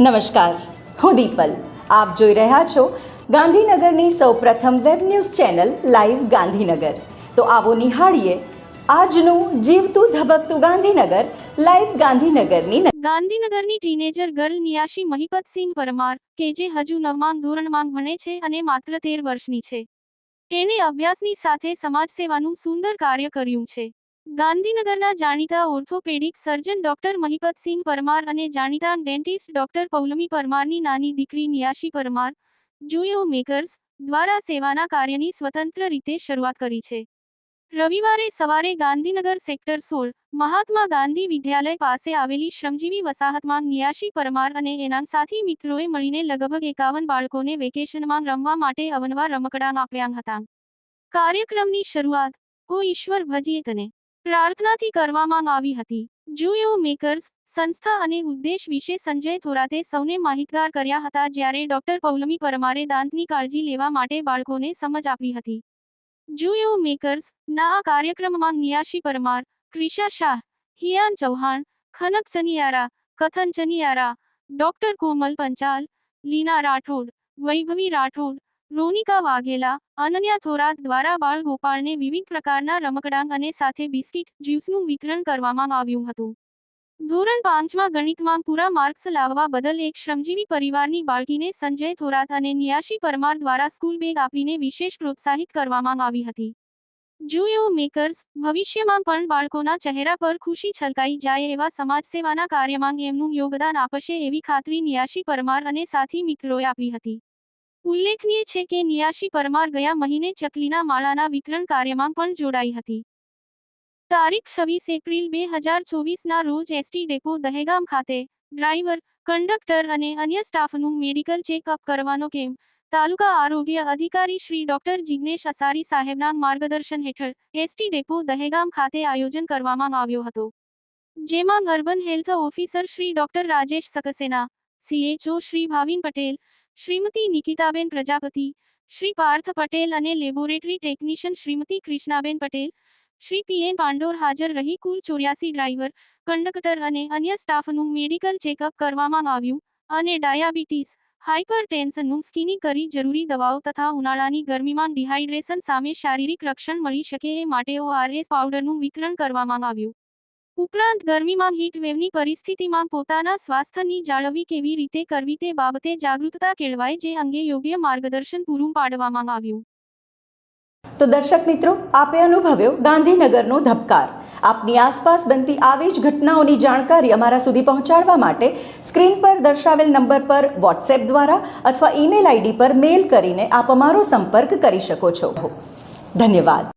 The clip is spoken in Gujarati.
નમસ્કાર. હું દીપલ. આપ જોઈ રહ્યા છો ગાંધીનગરની સૌપ્રથમ web news channel live Gandhinagar. તો આવો નિહાળીએ આજનું જીવતું ધબકતું ગાંધીનગર લાઈવ ગાંધીનગરની ગાંધીનગરની ટીનેજર ગર્લ નિયાશી મહિપતસિંહ પરમાર, કે જે હજુ નવમાં ધોરણમાં ભણે છે અને માત્ર તેર વર્ષની છે. તેણે અભ્યાસની સાથે સમાજ સેવાનું સુંદર કાર્ય કર્યું છે. ગાંધીનગરના જાણીતા orthopaedic surgeon doctor Mahipatsinh Parmar અને જાણીતા ડેન્ટિસ્ટ ડોક્ટર પૌલમી પરમારની નાની દીકરી નિયાશી પરમાર જુયો મેકર્સ, દ્વારા સેવાના કાર્યની સ્વતંત્ર રીતે શરૂઆત કરી છે. રવિવારે સવારે ગાંધીનગર સેક્ટર સોળ, મહાત્મા ગાંધી વિદ્યાલય પાસે આવેલી શ્રમજીવી વસાહતમાં નિયાશી પરમાર અને એના સાથી મિત્રોએ મળીને લગભગ એકાવન બાળકોને વેકેશનમાં રમવા માટે અવનવા રમકડાં આપ્યા હતા. કાર્યક્રમની શરૂઆત, ઓ ઈશ્વર, ભજીએ તને. પ્રાર્થનાથી કરવામાં આવી હતી. જુયો મેકર્સ, સંસ્થા અને ઉદ્દેશ વિશે સંજય થોરાતે સૌને માહિતગાર કર્યા હતા જ્યારે ડોક્ટર પૌલમી પરમારે દાંતની કાળજી લેવા માટે બાળકોને સમજ આપી હતી. જુયો મેકર્સ, ના આ કાર્યક્રમમાં નિયાશી પરમાર, ક્રિશા શાહ, હિયાન ચૌહાણ, ખનક ચનિયારા, કથન ચનિયારા, ડોક્ટર કોમલ પંચાલ, લીના રાઠોડ, વૈભવી રાઠોડ રોનિકા વાઘેલા, અનન્યા થોરાત દ્વારા બાળ ગોપાળને વિવિધ પ્રકારના રમકડાં અને સાથે બિસ્કિટ જ્યુસનું વિતરણ કરવામાં આવ્યું હતું. ધોરણ પાંચમાં ગણિતમાં પૂરા માર્ક્સ લાવવા બદલ એક શ્રમજીવી પરિવારની બાળકીને સંજય થોરાત અને નિયાશી પરમાર દ્વારા સ્કૂલ બેગ આપીને વિશેષ પ્રોત્સાહિત કરવામાં આવી હતી. જુયો, મેકર્સ! ભવિષ્યમાં પણ બાળકોના ચહેરા પર ખુશી છલકાઈ જાય એવા સમાજ સેવાના કાર્યમાં એમનું યોગદાન આપશે એવી ખાતરી નિયાશી પરમાર અને સાથી મિત્રોએ આપી હતી. ઉલ્લેખનીય છે કે નિયાશી પરમાર ગયા મહિને ચકલીના માળાના વિતરણ કાર્યમાં પણ જોડાઈ હતી. તારીખ છવ્વીસ એપ્રિલ બે હજાર ચોવીસના રોજ એસટી ડેપો દહેગામ ખાતે ડ્રાઈવર, કંડક્ટર અને અન્ય સ્ટાફનું મેડિકલ ચેકઅપ કરવાનો કેમ્પ તાલુકા આરોગ્ય અધિકારી શ્રી ડોક્ટર જિગ્નેશ અસારી સાહેબના માર્ગદર્શન હેઠળ એસટી ડેપો દહેગામ ખાતે આયોજન કરવામાં આવ્યો હતો. જેમાં urban health officer Shri doctor Rajesh Saxena, CHO Shri Bhavin Patel Shrimati Nikitaben Prajapati, Shri Parth Patel અને laboratory technician Shrimati Krishnaben Patel, Shri P N Pandor હાજર રહી કુલ ચોર્યાસી ડ્રાઈવર, કંડક્ટર અને અન્ય સ્ટાફનું મેડિકલ ચેકઅપ કરવામાં આવ્યું અને ડાયાબિટીસ હાઇપરટેન્શનનું સ્કિનિંગ કરી જરૂરી દવાઓ તથા ઉનાળાની ગરમીમાં ડિહાઇડ્રેશન સામે શારીરિક રક્ષણ મળી શકે એ માટે ઓઆરએસ પાવડરનું વિતરણ કરવામાં આવ્યું. ઉપરાંત ગરમીમાં વેવની પરિસ્થિતિમાં પોતાના સ્વાસ્થ્યની જાળવણી કેવી રીતે કરવી તે બાબતે જાગૃતતા કેળવાય જે અંગે યોગ્ય માર્ગદર્શન પૂરું પાડવામાં આવ્યું. તો દર્શક મિત્રો, આપે અનુભવ્યો ગાંધીનગરનો ધબકાર. આપની આસપાસ બનતી આવી જ ઘટનાઓની જાણકારી અમારા સુધી પહોંચાડવા માટે સ્ક્રીન પર દર્શાવેલ નંબર પર વોટ્સએપ દ્વારા અથવા ઈમેલ આઈડી પર મેલ કરીને આપ અમારો સંપર્ક કરી શકો છો. ધન્યવાદ.